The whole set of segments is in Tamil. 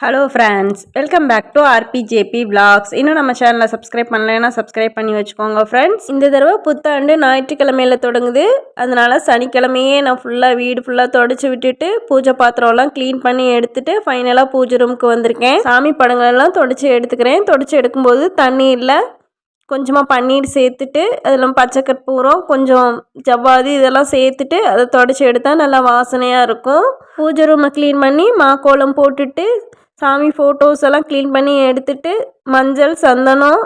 Hello friends welcome back to RPJP vlogs இன்னும் நம்ம சேனலை சப்ஸ்கிரைப் பண்ணலைன்னா சப்ஸ்கிரைப் பண்ணி வச்சுக்கோங்க ஃப்ரெண்ட்ஸ் இந்த தடவை புத்தாண்டு ஞாயிற்றுக்கிழமையில தொடங்குது. அதனால சனிக்கிழமையே நான் ஃபுல்லாக வீடு ஃபுல்லாக தொடச்சி விட்டுட்டு பூஜை பாத்திரம்லாம் க்ளீன் பண்ணி எடுத்துட்டு ஃபைனலாக பூஜை ரூமுக்கு வந்திருக்கேன். சாமி படங்களெல்லாம் தொடச்சி எடுத்துக்கிறேன். தொடச்சி எடுக்கும்போது தண்ணி இல்லை. கொஞ்சமாக பன்னீர் சேர்த்துட்டு அதில் பச்சை கற்பூரம் கொஞ்சம் ஜவ்வாதி இதெல்லாம் சேர்த்துட்டு அதை தொடச்சி எடுத்தால் நல்லா வாசனையாக இருக்கும். பூஜை ரூமை க்ளீன் பண்ணி மாக்கோலம் போட்டுட்டு சாமி ஃபோட்டோஸ் எல்லாம் க்ளீன் பண்ணி எடுத்துட்டு மஞ்சள் சந்தனம்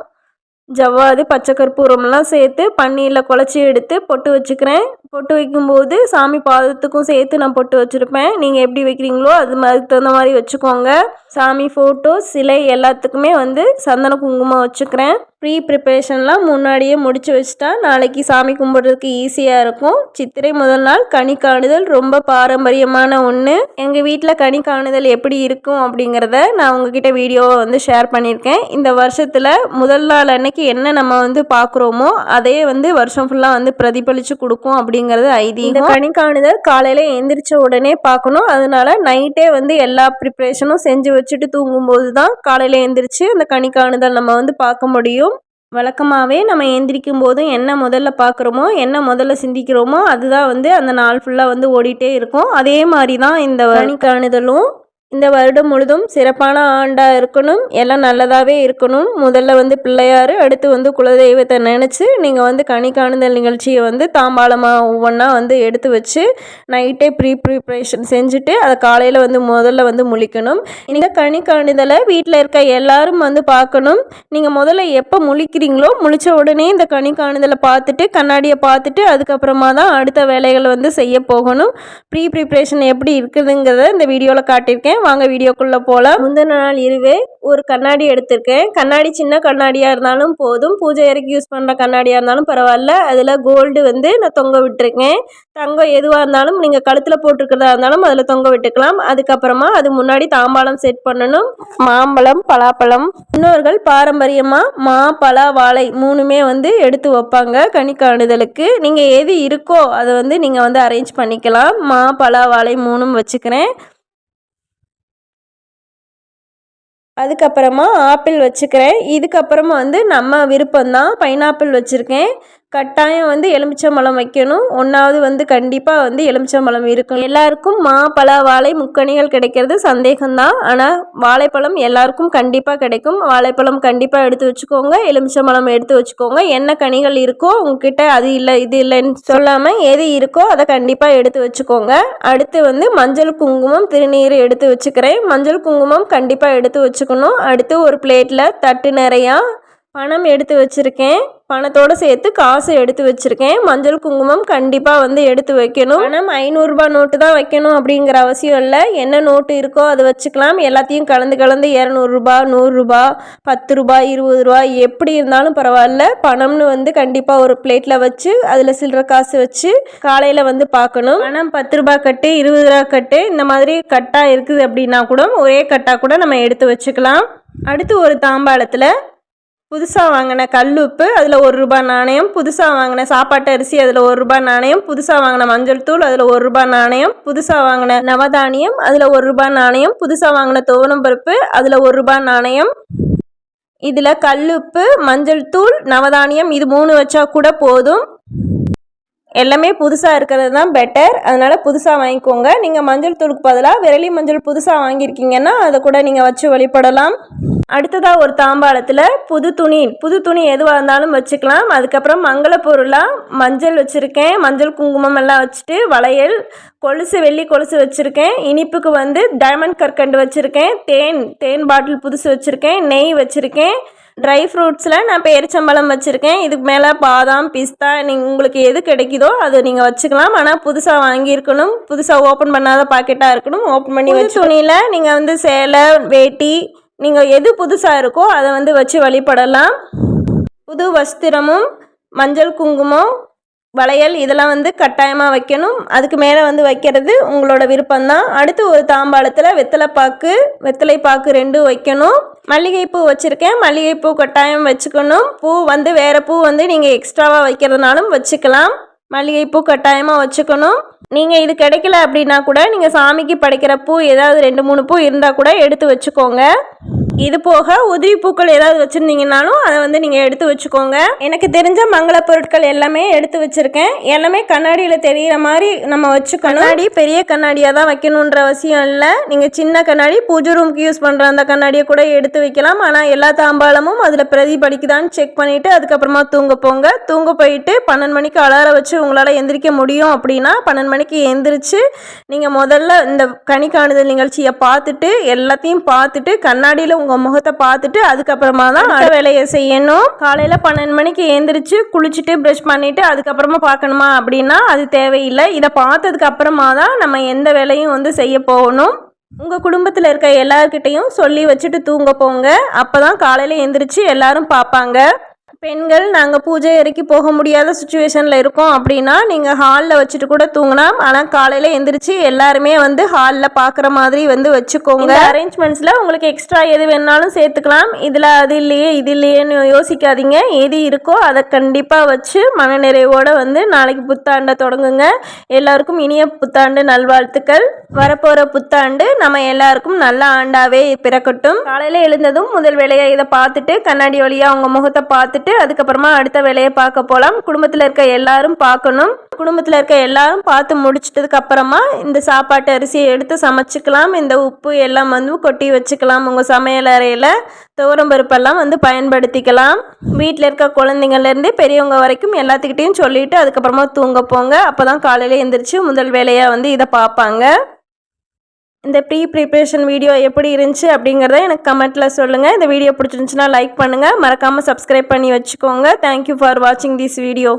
ஜவ்வாது பச்சை கற்பூரம்லாம் சேர்த்து பன்னீரில் குழச்சி எடுத்து பொட்டு வச்சுக்கிறேன். பொட்டு வைக்கும்போது சாமி பாதத்துக்கும் சேர்த்து நான் பொட்டு வச்சுருப்பேன். நீங்கள் எப்படி வைக்கிறீங்களோ அது அதுக்கு தகுந்த மாதிரி வச்சுக்கோங்க. சாமி ஃபோட்டோ சிலை எல்லாத்துக்குமே வந்து சந்தன குங்குமம் வச்சுக்கிறேன். ப்ரீ ப்ரிப்ரேஷன்லாம் முன்னாடியே முடிச்சு வச்சுட்டா நாளைக்கு சாமி கும்பிட்றதுக்கு ஈஸியாக இருக்கும். சித்திரை முதல் நாள் கனி காணுதல் ரொம்ப பாரம்பரியமான ஒன்று எங்கள் வீட்டில் கனி காணுதல் எப்படி இருக்கும் அப்படிங்கிறத நான் உங்ககிட்ட வீடியோவை வந்து ஷேர் பண்ணியிருக்கேன். இந்த வருஷத்தில் முதல் நாள் அன்னைக்கு என்ன நம்ம வந்து பார்க்குறோமோ அதே வந்து வருஷம் ஃபுல்லாக வந்து பிரதிபலித்து கொடுக்கும் அப்படிங்கிறது ஐதீகம். கனி காணுதல் காலையில் எந்திரிச்ச உடனே பார்க்கணும். அதனால நைட்டே வந்து எல்லா ப்ரிப்ரேஷனும் செஞ்சு வச்சுட்டு தூங்கும்போது தான் காலையில் எந்திரிச்சு அந்த கனி காணுதல் நம்ம வந்து பார்க்க முடியும். வழக்கமாகவே நம்ம எந்திரிக்கும் போதும் என்ன முதல்ல பார்க்குறோமோ என்ன முதல்ல சிந்திக்கிறோமோ அதுதான் வந்து அந்த நாள் ஃபுல்லாக வந்து ஓடிட்டே இருக்கும். அதே மாதிரி தான் இந்த கனி காணுதலும் இந்த வருடம் முழுதும் சிறப்பான ஆண்டாக இருக்கணும். எல்லாம் நல்லதாகவே இருக்கணும். முதல்ல வந்து பிள்ளையார் அடுத்து வந்து குலதெய்வத்தை நினச்சி நீங்கள் வந்து கனி காணுதல் நிகழ்ச்சியை வந்து தாம்பாளமாக ஒவ்வொன்றா வந்து எடுத்து வச்சு நைட்டே ப்ரீ ப்ரிப்ரேஷன் செஞ்சுட்டு அதை காலையில் வந்து முதல்ல வந்து முழிக்கணும். இந்த கனி காணுதலை வீட்டில் இருக்க எல்லாரும் வந்து பார்க்கணும். நீங்கள் முதல்ல எப்போ முழிக்கிறீங்களோ முழிச்ச உடனே இந்த கனி காணுதலை பார்த்துட்டு கண்ணாடியை பார்த்துட்டு அதுக்கப்புறமா தான் அடுத்த வேலைகளை வந்து செய்ய போகணும். ப்ரீ ப்ரிப்ரேஷன் எப்படி இருக்குதுங்கிறத இந்த வீடியோவில் காட்டியிருக்கேன். வாங்க வீடியோக்குள்ளே போகலாம் முந்தின நாள் இருவே ஒரு கண்ணாடி எடுத்திருக்கேன். கண்ணாடி சின்ன கண்ணாடியாக இருந்தாலும் போதும். பூஜை அறைக்கு யூஸ் பண்ணுற கண்ணாடியாக இருந்தாலும் பரவாயில்ல. அதில் கோல்டு வந்து நான் தொங்க விட்டுருக்கேன். தங்கம் எதுவாக இருந்தாலும் நீங்கள் கழுத்தில் போட்டிருக்கிறதா இருந்தாலும் அதில் தொங்க விட்டுக்கலாம். அதுக்கப்புறமா அது முன்னாடி தாம்பாளம் செட் பண்ணணும். மாம்பழம் பலாப்பழம். முன்னோர்கள் பாரம்பரியமாக மா பலா வாழை மூணுமே வந்து எடுத்து வைப்பாங்க கனி காணுதலுக்கு நீங்கள் எது இருக்கோ அதை வந்து நீங்கள் வந்து அரேஞ்ச் பண்ணிக்கலாம். மா பலா வாழை மூணும் வச்சுக்கிறேன். அதுக்கப்புறமா ஆப்பிள் வச்சுக்கிறேன். இதுக்கப்புறமா வந்து நம்ம விருப்பம்தான் பைனாப்பிள் வச்சுருக்கேன். கட்டாயம் வந்து எலுமிச்சம்பழம் வைக்கணும். ஒன்றாவது வந்து கண்டிப்பாக வந்து எலுமிச்சம்பழம் இருக்கும். எல்லாருக்கும் மா பழ வாழை முக்கணிகள் கிடைக்கிறது சந்தேகம்தான். ஆனால் வாழைப்பழம் எல்லாருக்கும் கண்டிப்பாக கிடைக்கும். வாழைப்பழம் கண்டிப்பாக எடுத்து வச்சுக்கோங்க. எலுமிச்சம்பழம் எடுத்து வச்சுக்கோங்க. என்ன கனிகள் இருக்கோ உங்ககிட்ட அது இல்லை இது இல்லைன்னு சொல்லாமல் எது இருக்கோ அதை கண்டிப்பாக எடுத்து வச்சுக்கோங்க. அடுத்து வந்து மஞ்சள் குங்குமம் திருநீர் எடுத்து வச்சுக்கிறேன். மஞ்சள் குங்குமம் கண்டிப்பாக எடுத்து வச்சுக்கணும். அடுத்து ஒரு பிளேட்டில் தட்டு நிறையா பணம் எடுத்து வச்சுருக்கேன். பணத்தோடு சேர்த்து காசு எடுத்து வச்சுருக்கேன். மஞ்சள் குங்குமம் கண்டிப்பாக வந்து எடுத்து வைக்கணும். பணம் ஐநூறுரூபா நோட்டு தான் வைக்கணும் அப்படிங்கிற அவசியம் இல்லை. என்ன நோட்டு இருக்கோ அதை வச்சுக்கலாம். எல்லாத்தையும் கலந்து கலந்து இரநூறுபா நூறுரூபா பத்து ரூபா இருபது ரூபா எப்படி இருந்தாலும் பரவாயில்ல. பணம்னு வந்து கண்டிப்பாக ஒரு பிளேட்டில் வச்சு அதில் சில்லற காசு வச்சு காலையில் வந்து பார்க்கணும். பணம் பத்து ரூபா கட்டு இருபது ரூபா கட்டு இந்த மாதிரி கட்டாக இருக்குது அப்படின்னா கூட ஒரே கட்டாக கூட நம்ம எடுத்து வச்சுக்கலாம். அடுத்து ஒரு தாம்பாளத்தில் புதுசாக வாங்கின உப்பு அதில் ஒரு ரூபா நாணயம் புதுசாக வாங்கின சாப்பாட்டு அரிசி அதில் ஒரு ரூபா நாணயம் புதுசாக வாங்கின மஞ்சள் தூள் அதில் ஒரு ரூபா நாணயம் புதுசாக வாங்கின நவதானியம் அதில் ஒரு ரூபா நாணயம் புதுசாக வாங்கின துவனம் பருப்பு அதில் ஒரு ரூபா நாணயம். இதில் கல்லுப்பு மஞ்சள் தூள் நவதானியம் இது மூணு வச்சா கூட போதும். எல்லாமே புதுசாக இருக்கிறது தான் பெட்டர் அதனால் புதுசாக வாங்கிக்கோங்க. நீங்கள் மஞ்சள் தூளுக்கு பதிலாக விரலி மஞ்சள் புதுசாக வாங்கியிருக்கீங்கன்னா அதை கூட நீங்கள் வச்சு வழிபடலாம். அடுத்ததாக ஒரு தாம்பாளத்தில் புது துணி புது துணி எதுவாக இருந்தாலும் வச்சுக்கலாம். அதுக்கப்புறம் மங்கள பொருளாக மஞ்சள் வச்சுருக்கேன். மஞ்சள் குங்குமம் எல்லாம் வச்சுட்டு வளையல் கொலுசு வெள்ளி கொலுசு வச்சுருக்கேன். இனிப்புக்கு வந்து டைமண்ட் கற்கண்டு வச்சுருக்கேன். தேன் தேன் பாட்டில் புதுசு வச்சுருக்கேன். நெய் வச்சுருக்கேன். ட்ரை ஃப்ரூட்ஸில் நான் பேரிச்சம்பழம் வச்சுருக்கேன். இதுக்கு மேலே பாதாம் பிஸ்தா நீங்கள் உங்களுக்கு எது கிடைக்குதோ அதை நீங்கள் வச்சுக்கலாம். ஆனால் புதுசாக வாங்கியிருக்கணும். புதுசாக ஓப்பன் பண்ணாத பாக்கெட்டாக இருக்கணும். ஓப்பன் பண்ணி வச்சு துணியில் நீங்கள் வந்து சேலை வேட்டி நீங்கள் எது புதுசாக இருக்கோ அதை வந்து வச்சு வழிபடலாம். புது வஸ்திரமும் மஞ்சள் குங்குமம் வளையல் இதெல்லாம் வந்து கட்டாயமாக வைக்கணும். அதுக்கு மேலே வந்து வைக்கிறது உங்களோட விருப்பம்தான். அடுத்து ஒரு தாம்பாளத்தில் வெத்தலைப்பாக்கு வெத்தலைப்பாக்கு ரெண்டும் வைக்கணும். மல்லிகைப்பூ வச்சுருக்கேன். மல்லிகைப்பூ கட்டாயம் வச்சுக்கணும். பூ வந்து வேறு பூ வந்து நீங்கள் எக்ஸ்ட்ராவாக வைக்கிறதுனாலும் வச்சுக்கலாம். மல்லிகைப்பூ கட்டாயமாக வச்சுக்கணும். நீங்கள் இது கிடைக்கல அப்படின்னா கூட நீங்கள் சாமிக்கு படைக்கிற பூ ஏதாவது ரெண்டு மூணு பூ இருந்தால் கூட எடுத்து வச்சுக்கோங்க. இது போக உதிரி பூக்கள் ஏதாவது வச்சுருந்தீங்கனாலும் அதை வந்து நீங்கள் எடுத்து வச்சுக்கோங்க. எனக்கு தெரிஞ்ச மங்கள பொருட்கள் எல்லாமே எடுத்து வச்சுருக்கேன். எல்லாமே கண்ணாடியில் தெரிகிற மாதிரி நம்ம வச்சு கண்ணாடி பெரிய கண்ணாடியாக தான் வைக்கணுன்ற அவசியம் இல்லை. நீங்கள் சின்ன கண்ணாடி பூஜை ரூமுக்கு யூஸ் பண்ணுற அந்த கண்ணாடியை கூட எடுத்து வைக்கலாம். ஆனால் எல்லா தாம்பாளமும் அதில் பிரதிபலிக்குதான்னு செக் பண்ணிவிட்டு அதுக்கப்புறமா தூங்க போங்க. தூங்க போயிட்டு பன்னெண்டு மணிக்கு அலாரம் வச்சு உங்களால் எந்திரிக்க முடியும் அப்படின்னா பன்னெண்டு மணிக்கு எந்திரிச்சு நீங்கள் முதல்ல இந்த கனி காணுதல் நிகழ்ச்சியை பார்த்துட்டு எல்லாத்தையும் பார்த்துட்டு கண்ணாடியில் உங்கள் முகத்தை பார்த்துட்டு அதுக்கப்புறமா தான் அடுத்த வேலையை செய்யணும். காலையில் பன்னெண்டு மணிக்கு எழுந்திரிச்சு குளிச்சுட்டு ப்ரஷ் பண்ணிவிட்டு அதுக்கப்புறமா பார்க்கணுமா அப்படின்னா அது தேவையில்லை. இதை பார்த்ததுக்கு அப்புறமா தான் நம்ம எந்த வேலையும் வந்து செய்ய போகணும். உங்கள் குடும்பத்தில் இருக்க எல்லார்கிட்டையும் சொல்லி வச்சுட்டு தூங்க போங்க. அப்போ தான் காலையில் எந்திரிச்சு எல்லாரும் பார்ப்பாங்க. பெண்கள் நாங்கள் பூஜை அறைக்கு போக முடியாத சுச்சுவேஷனில் இருக்கோம் அப்படின்னா நீங்கள் ஹாலில் வச்சுட்டு கூட தூங்கலாம் ஆனால் காலையில் எந்திரிச்சு எல்லாருமே வந்து ஹாலில் பார்க்குற மாதிரி வந்து வச்சுக்கோங்க. அரேஞ்ச்மெண்ட்ஸில் உங்களுக்கு எக்ஸ்ட்ரா எது வேணாலும் சேர்த்துக்கலாம். இதில் அது இல்லையே இது இல்லையேன்னு யோசிக்காதீங்க. எது இருக்கோ அதை கண்டிப்பாக வச்சு மனநிறைவோடு வந்து நாளைக்கு புத்தாண்டை தொடங்குங்க. எல்லாருக்கும் இனிய புத்தாண்டு நல்வாழ்த்துக்கள். வரப்போகிற புத்தாண்டு நம்ம எல்லாருக்கும் நல்ல ஆண்டாவே பிறக்கட்டும். காலையில் எழுந்ததும் முதல் வேலையாக இதை பார்த்துட்டு கண்ணாடி வழியாக அவங்க முகத்தை பார்த்துட்டு அதுக்கப்புறமா அடுத்த வேலையை பார்க்க போகலாம் குடும்பத்தில் இருக்க எல்லாரும் பார்க்கணும். குடும்பத்தில் இருக்க எல்லாரும் பார்த்து முடிச்சிட்டதுக்கு அப்புறமா இந்த சாப்பாட்டு அரிசியை எடுத்து சமைச்சிக்கலாம். இந்த உப்பு எல்லாம் வந்து கொட்டி வச்சுக்கலாம். உங்கள் சமையல் அறையில் துவரம் பருப்பெல்லாம் வந்து பயன்படுத்திக்கலாம். வீட்டில் இருக்க குழந்தைங்கள்லேருந்து பெரியவங்க வரைக்கும் எல்லாத்துக்கிட்டையும் சொல்லிவிட்டு அதுக்கப்புறமா தூங்க போங்க. அப்போ தான் காலையில் எழுந்திரிச்சு முதல் வேலையாக வந்து இதை பார்ப்பாங்க. இந்த ப்ரீ ப்ரிப்ரேஷன் வீடியோ எப்படி இருந்துச்சு அப்படிங்கிறத எனக்கு கமெண்ட்டில் சொல்லுங்கள் இந்த வீடியோ பிடிச்சிருந்துச்சுன்னா லைக் பண்ணுங்கள் மறக்காமல் சப்ஸ்கிரைப் பண்ணி வச்சுக்கோங்க. தேங்க்யூ ஃபார் வாட்சிங் திஸ் வீடியோ